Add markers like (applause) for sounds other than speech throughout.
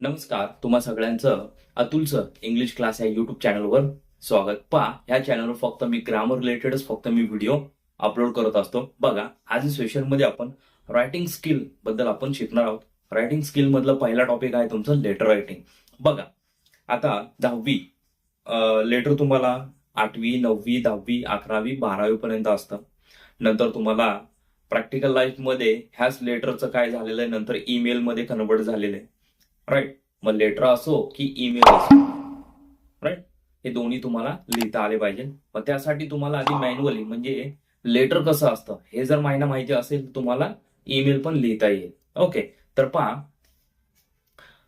नमस्कार तुम्हा सगळ्यांचं अतुलचं इंग्लिश क्लास या युट्यूब चॅनलवर स्वागत. पहा या चॅनलवर फक्त मी ग्रामर रिलेटेडच फक्त मी व्हिडिओ अपलोड करत असतो. बघा आज सेशनमध्ये आपण रायटिंग स्किलबद्दल आपण शिकणार आहोत. रायटिंग स्किल मधला पहिला टॉपिक आहे तुमचं लेटर रायटिंग बघा आता दहावी लेटर तुम्हाला आठवी नववी दहावी अकरावी बारावी पर्यंत असतं. नंतर तुम्हाला प्रॅक्टिकल लाईफमध्ये ह्याच लेटरचं काय झालेलं आहे नंतर ईमेल मध्ये कन्वर्ट झालेलं आहे. राईट मग लेटर असो की ईमेल असो. राईट हे दोन्ही तुम्हाला लिहिता आले पाहिजे. मग त्यासाठी तुम्हाला आधी मॅन्युअली म्हणजे लेटर कसं असतं? हे जर माहिती माहिती असेल तर तुम्हाला ईमेल पण लिहिता येईल. ओके तर पहा.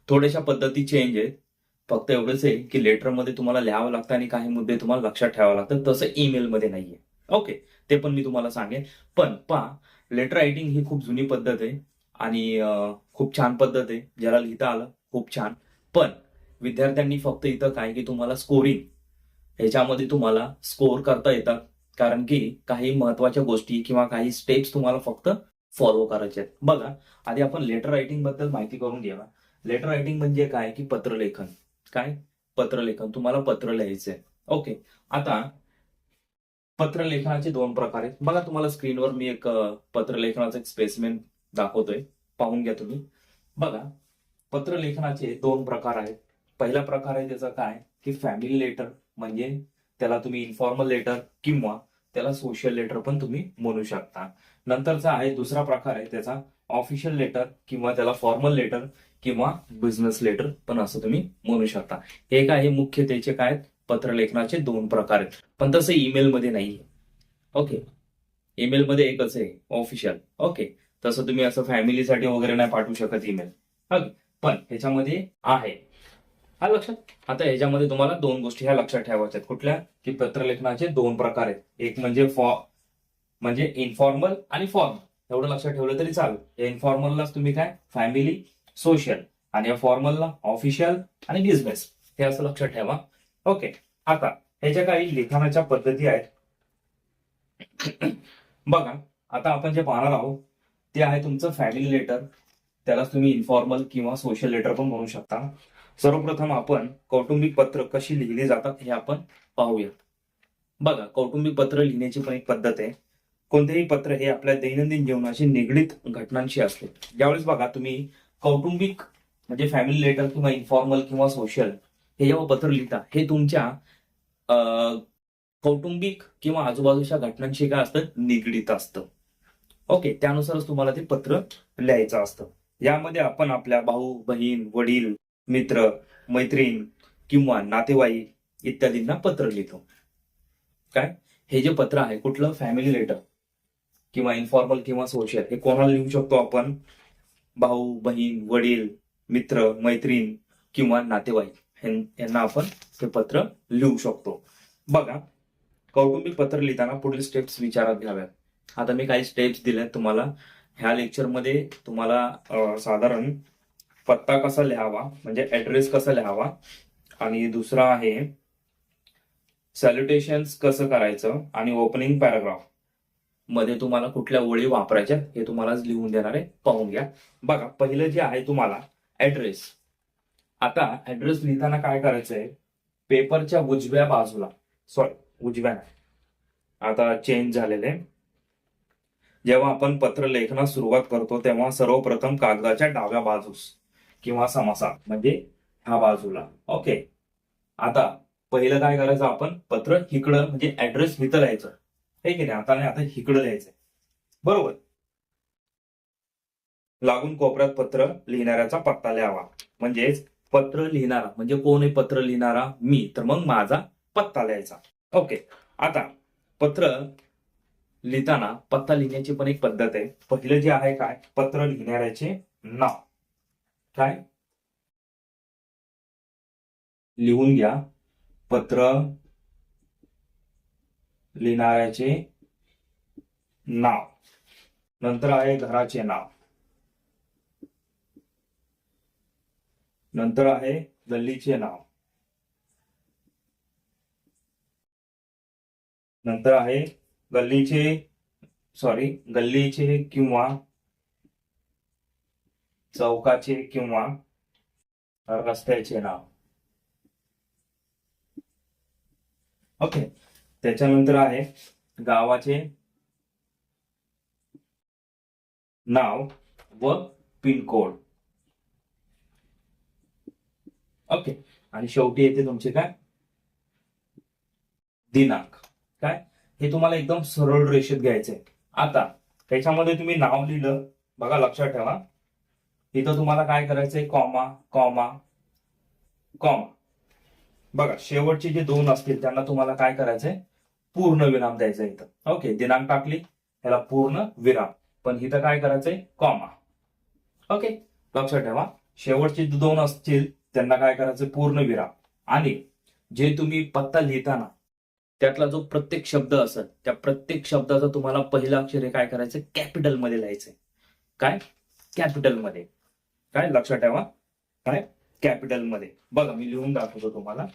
थोड्याशा पद्धती चेंज आहेत. फक्त एवढंच आहे की लेटरमध्ये तुम्हाला लिहावं लागतं आणि काही मुद्दे तुम्हाला लक्षात ठेवावं लागतं तसं ईमेलमध्ये नाहीये. ओके ते पण मी तुम्हाला सांगेन. पण पहा लेटर रायटिंग ही खूप जुनी पद्धत आहे. आणि खूप छान पद्धत आहे. ज्याला लिहिता आलं. खूप छान. पण विद्यार्थ्यांनी फक्त इथं काय की तुम्हाला स्कोरिंग ह्याच्यामध्ये तुम्हाला स्कोर करता येतात. कारण की काही महत्त्वाच्या गोष्टी किंवा काही स्टेप्स तुम्हाला फक्त फॉलो करायचे आहेत. बघा आधी आपण लेटर रायटिंगबद्दल माहिती करून घ्या लेटर रायटिंग म्हणजे काय की पत्रलेखन? काय? पत्रलेखन. तुम्हाला पत्र लिहायचंय. ओके आता पत्रलेखनाचे दोन प्रकार आहेत. बघा तुम्हाला स्क्रीनवर मी एक अं, पत्रलेखनाचं एक स्पेसमेन दाखवतोय. पाहून घ्या तुम्ही. बघा पत्रलेखनाचे दोन प्रकार आहेत. पहिला प्रकार आहे त्याचा काय? की फॅमिली लेटर म्हणजे त्याला तुम्ही इन्फॉर्मल लेटर किंवा त्याला सोशल लेटर पण तुम्ही म्हणू शकता. नंतरचा आहे दुसरा प्रकार आहे त्याचा ऑफिशियल लेटर किंवा त्याला फॉर्मल लेटर किंवा बिझनेस लेटर पण असं तुम्ही म्हणू शकता. हे काय? हे मुख्य त्याचे काय आहेत? पत्रलेखनाचे दोन प्रकार आहेत. पण तसं ईमेल मध्ये नाहीये. ओके ईमेल मध्ये एकच आहे ऑफिशियल ओके तसं तुम्ही असं फॅमिलीसाठी वगैरे नाही पाठवू शकत ईमेल पण ह्याच्यामध्ये आहे. हा लक्षात? आता ह्याच्यामध्ये तुम्हाला दोन गोष्टी ह्या लक्षात ठेवायच्या आहेत. कुठल्या? की पत्रलेखनाचे दोन प्रकार आहेत. एक म्हणजे फॉ म्हणजे इन्फॉर्मल आणि फॉर्मल एवढं लक्षात ठेवलं तरी चालेल. या तुम्ही काय? फॅमिली सोशल आणि या फॉर्मलला ऑफिशियल आणि बिझनेस हे असं लक्षात ठेवा. ओके आता ह्याच्या काही लिखाणाच्या पद्धती आहेत. (coughs) बघा आता आपण जे पाहणार आहोत ते आहे तुमचं फॅमिली लेटर त्यालाच तुम्ही इन्फॉर्मल किंवा सोशल लेटर पण म्हणू शकता. सर्वप्रथम आपण कौटुंबिक पत्र कशी लिहिली जातात हे आपण पाहूया बघा कौटुंबिक पत्र लिहिण्याची पण एक पद्धत आहे. कोणतेही पत्र हे आपल्या दैनंदिन जीवनाशी निगडीत घटनांशी असते. ज्यावेळेस बघा तुम्ही कौटुंबिक म्हणजे फॅमिली लेटर किंवा इन्फॉर्मल किंवा सोशल हे जेव्हा पत्र लिहिता हे तुमच्या कौटुंबिक किंवा आजूबाजूच्या घटनांशी काय असतं? निगडीत असतं. ओके त्यानुसारच तुम्हाला ते पत्र लिहायचं असतं. यामध्ये आपण आपल्या भाऊ बहीण वडील मित्र मैत्रीण किंवा नातेवाईक इत्यादींना पत्र लिहितो. काय? हे जे पत्र आहे कुठलं? फॅमिली लेटर किंवा इन्फॉर्मल किंवा सोशल हे कोणाला लिहू शकतो आपण? भाऊ बहीण वडील मित्र मैत्रीण किंवा नातेवाईक. यांना आपण हे पत्र लिहू शकतो. बघा कौटुंबिक पत्र लिहिताना पुढील स्टेप्स विचारात घ्याव्यात. आता मी काही स्टेप्स दिल्या तुम्हाला. ह्या लेक्चरमध्ये तुम्हाला साधारण पत्ता कसा लिहावा म्हणजे ऍड्रेस कसा लिहावा आणि दुसरा आहे सॅल्युटेशन्स कसं करायचं आणि ओपनिंग पॅराग्राफमध्ये तुम्हाला कुठल्या ओळी वापरायच्या हे तुम्हाला लिहून देणार आहे. पाहून घ्या. बघा पहिलं जे आहे तुम्हाला ऍड्रेस आता ऍड्रेस लिहिताना काय करायचंय पेपरच्या उजव्या बाजूला सॉरी उजव्या आता चेंज झालेले जेव्हा आपण पत्र लेखनास सुरुवात करतो तेव्हा सर्वप्रथम कागदाच्या डाव्या बाजूस किंवा समासात म्हणजे ह्या बाजूला. ओके आता पहिलं काय करायचं आपण? पत्र हिकडं म्हणजे ऍड्रेस इथं लिहायचं हे की नाही? आता नाही आता हिकडं लिहायचंय. बरोबर? लागून कोपऱ्यात पत्र लिहिणाऱ्याचा पत्ता लिहावा. म्हणजेच पत्र लिहिणारा. म्हणजे कोण आहे पत्र लिहिणारा? मी. तर मग माझा पत्ता लिहायचा. ओके आता पत्र लिहिताना पत्ता लिहिण्याची पण एक पद्धत आहे. पहिलं जे आहे काय? पत्र लिहिणाऱ्याचे नाव. काय? लिहून घ्या. पत्र लिहिणाऱ्याचे नाव. नंतर आहे घराचे नाव. नंतर आहे गल्लीचे नाव. नंतर आहे गल्लीचे सॉरी गल्लीचे किंवा चौकाचे किंवा रस्त्याचे नाव. ओके त्याच्यानंतर आहे गावाचे नाव व पिनकोड. ओके आणि शेवटी येते तुमचे काय? दिनांक. काय? हे तुम्हाला एकदम सरळ रेषेत घ्यायचंय. आता त्याच्यामध्ये तुम्ही नाव लिहिलं. बघा लक्षात ठेवा. इथं तुम्हाला काय करायचंय? Comma comma comma. बघा शेवटचे जे दोन असतील त्यांना तुम्हाला काय करायचंय? पूर्ण विराम द्यायचा इथं. ओके दिनांक टाकली. याला पूर्ण विराम. पण इथं काय करायचंय? कॉमा. ओके लक्षात ठेवा. शेवटचे दोन असतील त्यांना काय करायचं पूर्ण विराम. आणि जे तुम्ही पत्ता लिहिताना त्यातला जो प्रत्येक शब्द असेल त्या प्रत्येक शब्दाचा तुम्हाला पहिलं अक्षर हे काय करायचं? कॅपिटलमध्ये लिहायचंय. काय? कॅपिटलमध्ये. काय? लक्षात ठेवा. काय? कॅपिटलमध्ये. बघा मी लिहून दाखवतो तुम्हाला.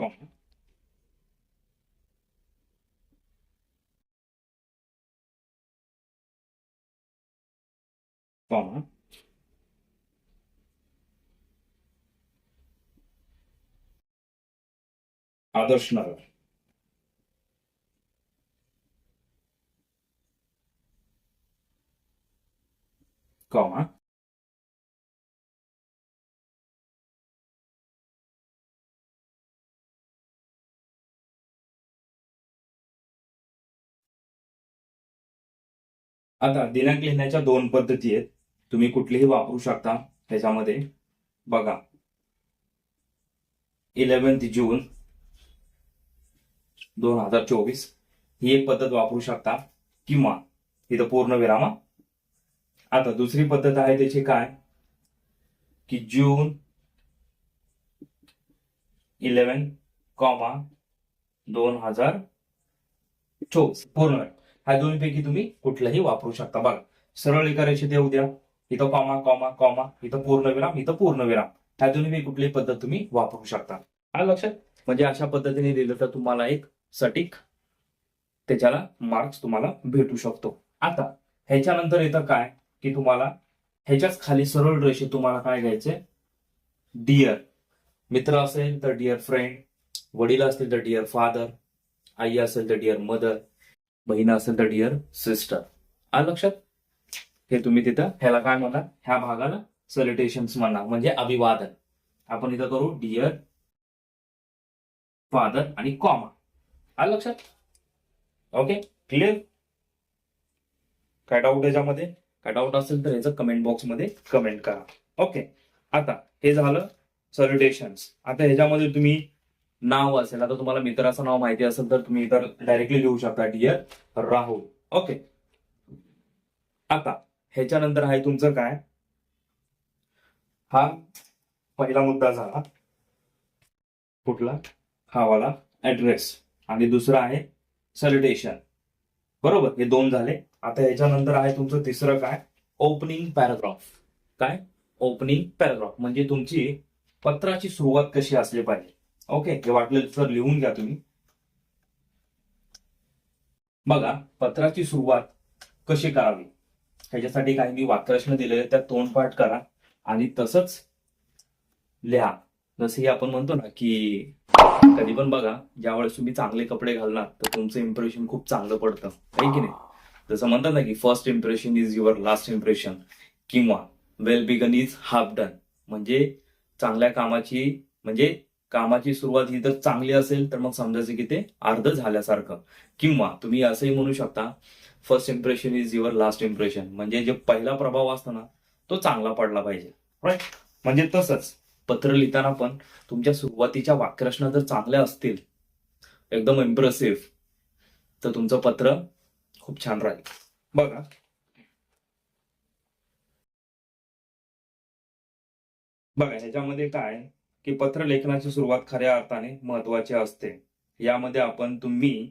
Comma comma Adarsh Nagar comma आता दिनांक लिहिण्याच्या दोन पद्धती आहेत. तुम्ही कुठलीही वापरू शकता त्याच्यामध्ये. बघा. इलेव्हन्थ जून दोन हजार चोवीस. ही एक पद्धत वापरू शकता. किंवा इथं पूर्ण विरामा. आता दुसरी पद्धत आहे त्याची काय? की जून इलेव्हन कॉमा दोन हजार चोवीस. पूर्ण. ह्या दोन्हीपैकी तुम्ही कुठलंही वापरू शकता. बघा सरळ एका रेषेत येऊ द्या. इथं कॉमा कॉमा कॉमा इथं पूर्णविराम इथं पूर्णविराम ह्या दोन्ही कुठलीही पद्धत तुम्ही वापरू शकता. हा लक्षात? म्हणजे अशा पद्धतीने लिहिलं तर तुम्हाला एक सटीक त्याच्याला मार्क्स तुम्हाला भेटू शकतो. आता ह्याच्यानंतर येतं काय? की तुम्हाला ह्याच्याच खाली सरळ रेषेत तुम्हाला काय घ्यायचे डिअर मित्र असेल तर डिअर फ्रेंड वडील असतील तर डिअर फादर आई असेल तर डिअर मदर बहीण असेल तर डिअर सिस्टर आ लक्षात? हे तुम्ही तिथं ह्याला काय म्हणा? ह्या भागाला सलिटेशन म्हणा म्हणजे अभिवादन. आपण इथं करू डिअर फादर आणि कॉमा आ लक्षात? ओके क्लिअर काय डाऊट याच्यामध्ये? काय डाऊट असेल तर याचं कमेंट बॉक्समध्ये कमेंट करा. ओके आता हे झालं सल्युटेशन्स आता ह्याच्यामध्ये तुम्ही नाव असेल. आता तुम्हाला मित्राचं नाव माहिती असेल तर तुम्ही इतर डायरेक्टली लिहू शकता डिअर राहुल. ओके आता ह्याच्यानंतर आहे तुमचं काय? हा पहिला मुद्दा झाला. कुठला? हा वाला. ऍड्रेस आणि दुसरा आहे सॅल्युटेशन बरोबर? हे दोन झाले. आता ह्याच्यानंतर आहे तुमचं तिसरं काय? ओपनिंग पॅराग्राफ काय? ओपनिंग पॅराग्राफ म्हणजे तुमची पत्राची सुरुवात कशी असली पाहिजे? ओके हे वाटलं तर लिहून घ्या तुम्ही. बघा पत्राची सुरुवात कशी करावी? ह्याच्यासाठी काही मी वाक्यरचना दिलेले त्या तोंडपाठ करा आणि तसंच लिहा. जसं आपण म्हणतो ना की कधी पण बघा ज्यावेळेस तुम्ही चांगले कपडे घालणार तर तुमचं इम्प्रेशन खूप चांगलं पडतं. आहे की नाही? जसं म्हणतात ना की first impression is your last impression किंवा well begun is half done म्हणजे चांगल्या कामाची म्हणजे कामाची सुरुवात ही जर चांगली असेल तर मग समजायचं की ते अर्ध झाल्यासारखं. किंवा तुम्ही असंही म्हणू शकता first impression is your last impression म्हणजे जे पहिला प्रभाव असतो ना तो चांगला पडला पाहिजे. राईट म्हणजे तसंच पत्र लिहिताना पण तुमच्या सुरुवातीच्या वाक्यरचना जर चांगल्या असतील एकदम इम्प्रेसिव्ह तर तुमचं पत्र खूप छान राहील. बघा. बघा ह्याच्यामध्ये काय की पत्र लेखनाची सुरुवात खऱ्या अर्थाने महत्वाची असते. यामध्ये आपण तुम्ही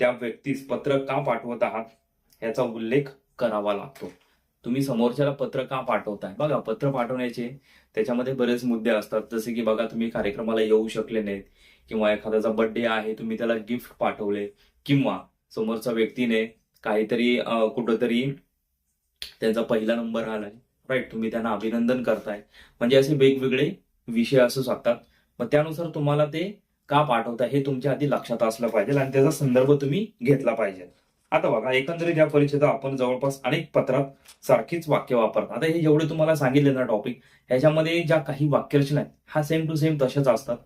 त्या व्यक्तीस पत्र का पाठवत आहात याचा उल्लेख करावा लागतो. तुम्ही समोरच्याला पत्र का पाठवताय? बघा पत्र पाठवण्याचे त्याच्यामध्ये बरेच मुद्दे असतात. जसे की बघा तुम्ही कार्यक्रमाला येऊ शकले नाहीत किंवा एखाद्याचा बर्थडे आहे तुम्ही त्याला गिफ्ट पाठवले किंवा समोरच्या व्यक्तीने काहीतरी कुठंतरी त्यांचा पहिला नंबर आलाय राईट तुम्ही त्यांना अभिनंदन करताय. म्हणजे असे वेगवेगळे विषय असू शकतात मग त्यानुसार तुम्हाला ते का पाठवताय हे तुमच्या आधी लक्षात असलं पाहिजे आणि त्याचा संदर्भ तुम्ही घेतला पाहिजे. आता बघा एकंदरीत या परीक्षेत आपण जवळपास अनेक पत्रात सारखीच वाक्य वापरतात. आता हे जेवढे तुम्हाला सांगितले ना टॉपिक ह्याच्यामध्ये ज्या काही वाक्यरचना आहेत हा सेम टू सेम तशाच असतात.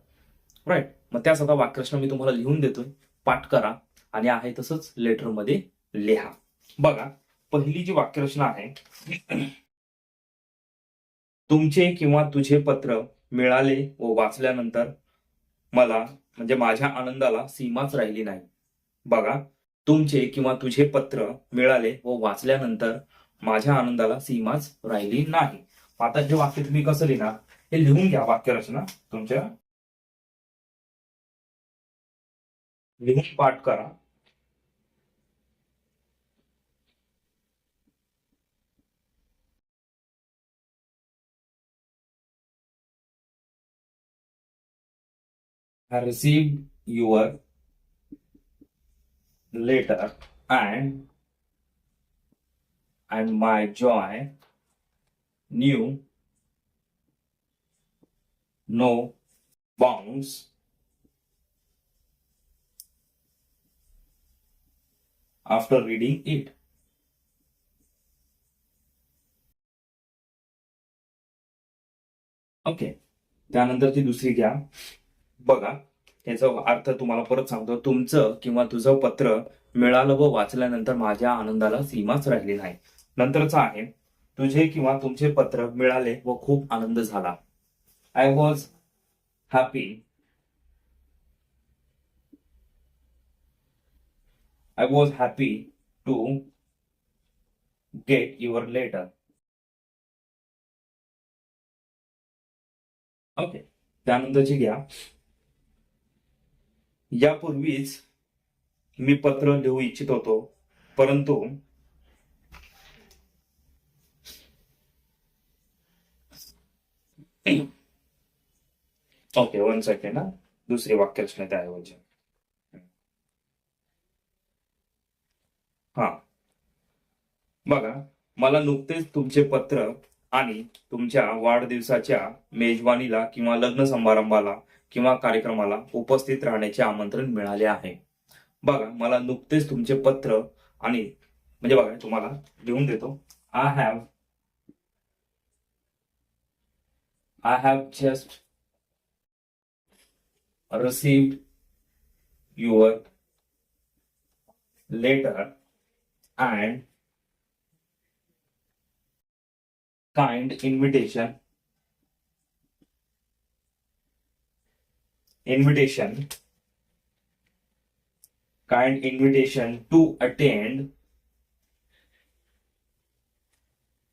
राईट मग त्या सगळ्या वाक्यरचना मी तुम्हाला लिहून देतोय. पाठ करा आणि आहे तसंच लेटरमध्ये लिहा. बघा पहिली जी वाक्यरचना आहे तुमचे किंवा तुझे पत्र मिळाले व वाचल्यानंतर मला म्हणजे माझ्या आनंदाला सीमाच राहिली नाही. बघा तुमचे किंवा तुझे पत्र मिळाले व वाचल्यानंतर माझ्या आनंदाला सीमाच राहिली नाही. आता जे वाक्य तुम्ही कसं लिहिणार? हे लिहून घ्या वाक्यरचना तुमच्या. लिहून पाठ करा. I received your letter and and my joy knew no bounds after reading it. Okay त्यानंतरची दुसरी घ्या बघा याचा अर्थ तुम्हाला परत सांगतो. तुमचं किंवा तुझं पत्र मिळालं व वाचल्यानंतर माझ्या आनंदाला सीमाच राहिली नाही. नंतरचा आहे तुझे किंवा तुमचे पत्र मिळाले व खूप आनंद झाला. I was happy I was happy to get your letter okay त्यानंतरची घ्या. यापूर्वीच मी पत्र लिहू इच्छित होतो परंतु ओके वन सेकंड ना दुसरी वाक्यरचना त्याऐवजी हा. बघा मला नुकतेच तुमचे पत्र आणि तुमच्या वाढदिवसाच्या मेजवानीला किंवा लग्न समारंभाला किंवा कार्यक्रमाला उपस्थित राहण्याचे आमंत्रण मिळाले आहे. बघा मला नुकतेच तुमचे पत्र आणि म्हणजे बघा तुम्हाला लिहून देतो. I have I have just received your letter and kind invitation invitation kind invitation to attend.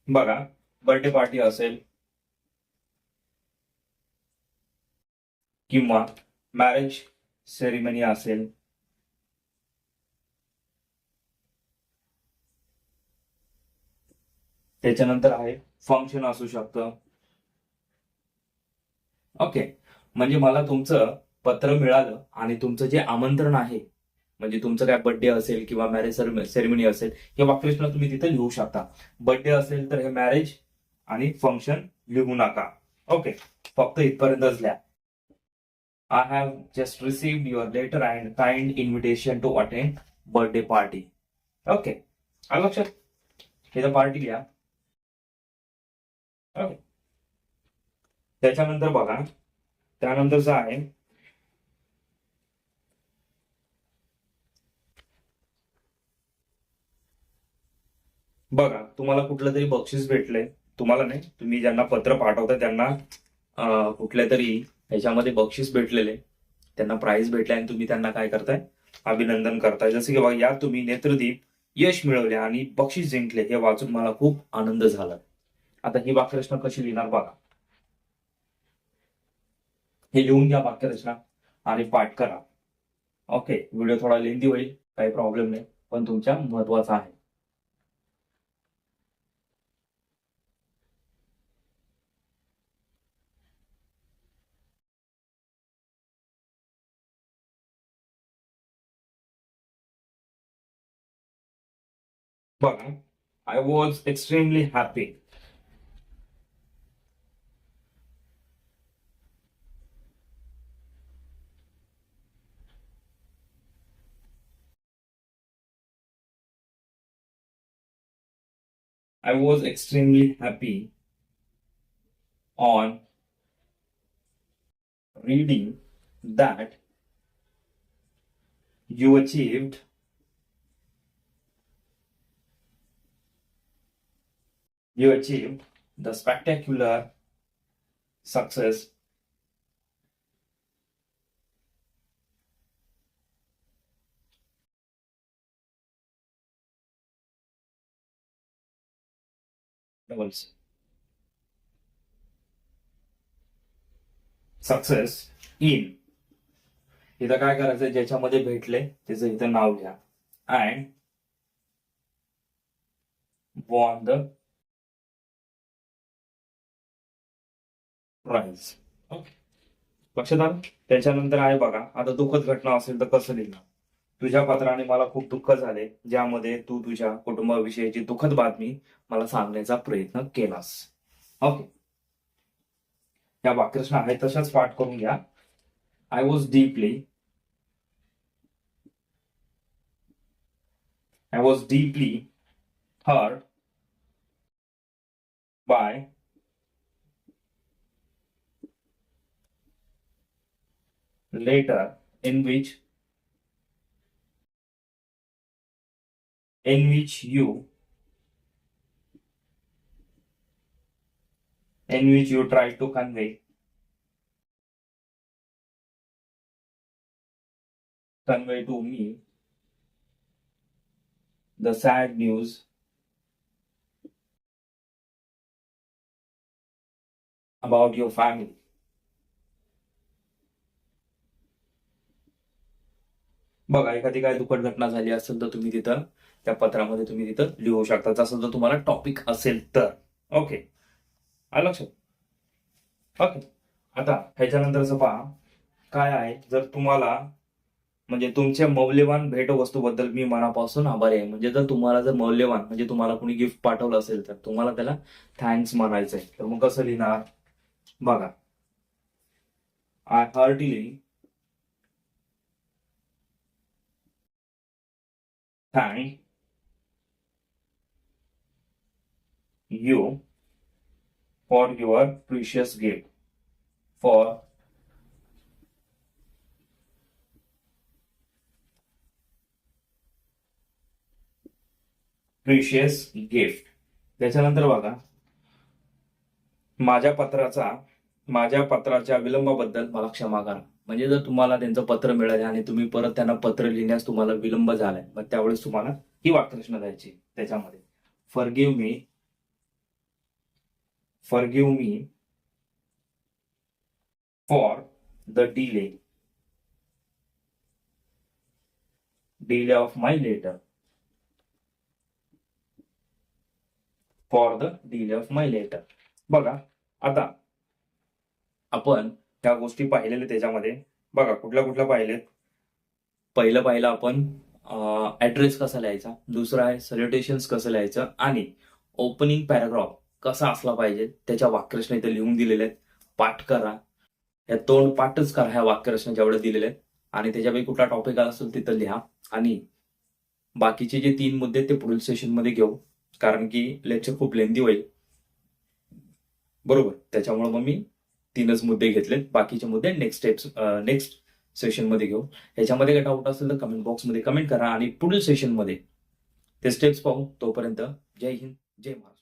बघा बर्थडे पार्टी असेल किंवा मॅरेज सेरेमनी असेल. त्याच्यानंतर आहे फंक्शन असू शकतं. ओके म्हणजे मला तुमचं पत्र मिळालं आणि तुमचं जे आमंत्रण आहे म्हणजे तुमचं काय बर्थडे असेल किंवा मॅरेज सेरेमनी असेल हे वाक्यरचना तुम्ही तिथे लिहू शकता. बर्थडे असेल तर हे मॅरेज आणि फंक्शन लिहू नका. ओके फक्त इथपर्यंतच लिहा I have just receive your letter and kind invitation to attend birthday party okay आलं लक्षात? हे पार्टी लिहा ओके त्याच्यानंतर बघा त्यानंतरचं आहे बघा तुम्हाला कुठलं तरी बक्षीस भेटलंय तुम्हाला नाही तुम्ही ज्यांना पत्र पाठवता त्यांना कुठल्या तरी ह्याच्यामध्ये बक्षीस भेटलेले त्यांना प्राइज भेटले आणि तुम्ही त्यांना काय करताय? अभिनंदन करताय. जसं की बघा या तुम्ही नेत्रदीप यश मिळवले आणि बक्षीस जिंकले हे वाचून मला खूप आनंद झाला. आता ही वाक्यरचना कशी लिहिणार बघा. हे लिहून घ्या वाक्यरचना आणि पाठ करा. ओके व्हिडिओ थोडा लेंदी होईल काही प्रॉब्लेम नाही पण तुमच्या महत्त्वाचा आहे. but I was extremely happy. I was extremely happy on reading that you achieved you achieved the spectacular success doubles success in इथं काय करायचं ज्याच्यामध्ये भेटले त्याचं इथं नाव घ्या अँड वॉन द प्राइस लक्षात आलं? त्याच्यानंतर आहे बघा आता दुःखद घटना असेल तर कसं लिहिणार? तुझ्या पत्राने मला खूप दुःख झाले ज्यामध्ये तू तुझ्या कुटुंबाविषयीची दुःखद बातमी मला सांगण्याचा प्रयत्न केलास. ओके या वाक्यरचना आहेत तशाच पाठ करून घ्या. I was deeply I was deeply hurt by later in which in which you in which you try to convey. Convey to me the sad news about your family बघा एखादी काय दुःखद घटना झाली असेल तर तुम्ही तिथं त्या पत्रामध्ये तुम्ही तिथं लिहू शकता. जसं जर तुम्हाला टॉपिक असेल तर. ओके आलं लक्षात. ओके आता ह्याच्यानंतरचं पहा काय आहे? जर तुम्हाला म्हणजे तुमच्या मौल्यवान भेटवस्तूबद्दल मी मनापासून आभारी आहे. म्हणजे जर तुम्हाला जर मौल्यवान म्हणजे तुम्हाला कोणी गिफ्ट पाठवलं असेल तर तुम्हाला त्याला थँक्स म्हणायचं आहे तर मग कसं लिहिणार? बघा. I heartily time you for your precious gift for precious gift त्याच्यानंतर बघा माझ्या पत्राचा माझ्या पत्राच्या विलंबाबद्दल मला क्षमा करा. म्हणजे जर तुम्हाला त्यांचं पत्र मिळालं आणि तुम्ही परत त्यांना पत्र लिहिण्यास तुम्हाला विलंब झालाय मग त्यावेळेस तुम्हाला ही वाक्यरचना द्यायची त्याच्यामध्ये. Forgive me forgive me for the delay delay of my letter for the delay of my letter बघा आता आपण त्या गोष्टी पाहिलेल्या त्याच्यामध्ये. बघा कुठल्या कुठल्या पाहिलेत. पहिलं पाहिलं आपण ऍड्रेस कसा लिहायचा? दुसरं आहे सल्युटेशन्स कसं लिहायचं? आणि ओपनिंग पॅराग्राफ कसा असला पाहिजे त्याच्या वाक्यरचना इथे लिहून दिलेल्या आहेत. पाठ करा. या तोंड पाठच करा ह्या वाक्यरचना जेवढ्या दिलेल्या आहेत. आणि त्याच्यापैकी कुठला टॉपिक आला असेल तिथं लिहा. आणि बाकीचे जे तीन मुद्दे ते पुढील सेशनमध्ये घेऊ. कारण की लेक्चर खूप लेंदी होईल. बरोबर? त्याच्यामुळे मग मी तीनच मुद्दे घेतलेत. बाकीचे मुद्दे नेक्स्ट स्टेप्स नेक्स्ट सेशनमध्ये घेऊ. ह्याच्यामध्ये काही डाऊट असेल तर कमेंट बॉक्समध्ये कमेंट करा आणि पुढील सेशनमध्ये ते स्टेप्स पाहू. तोपर्यंत जय हिंद जय महाराष्ट्र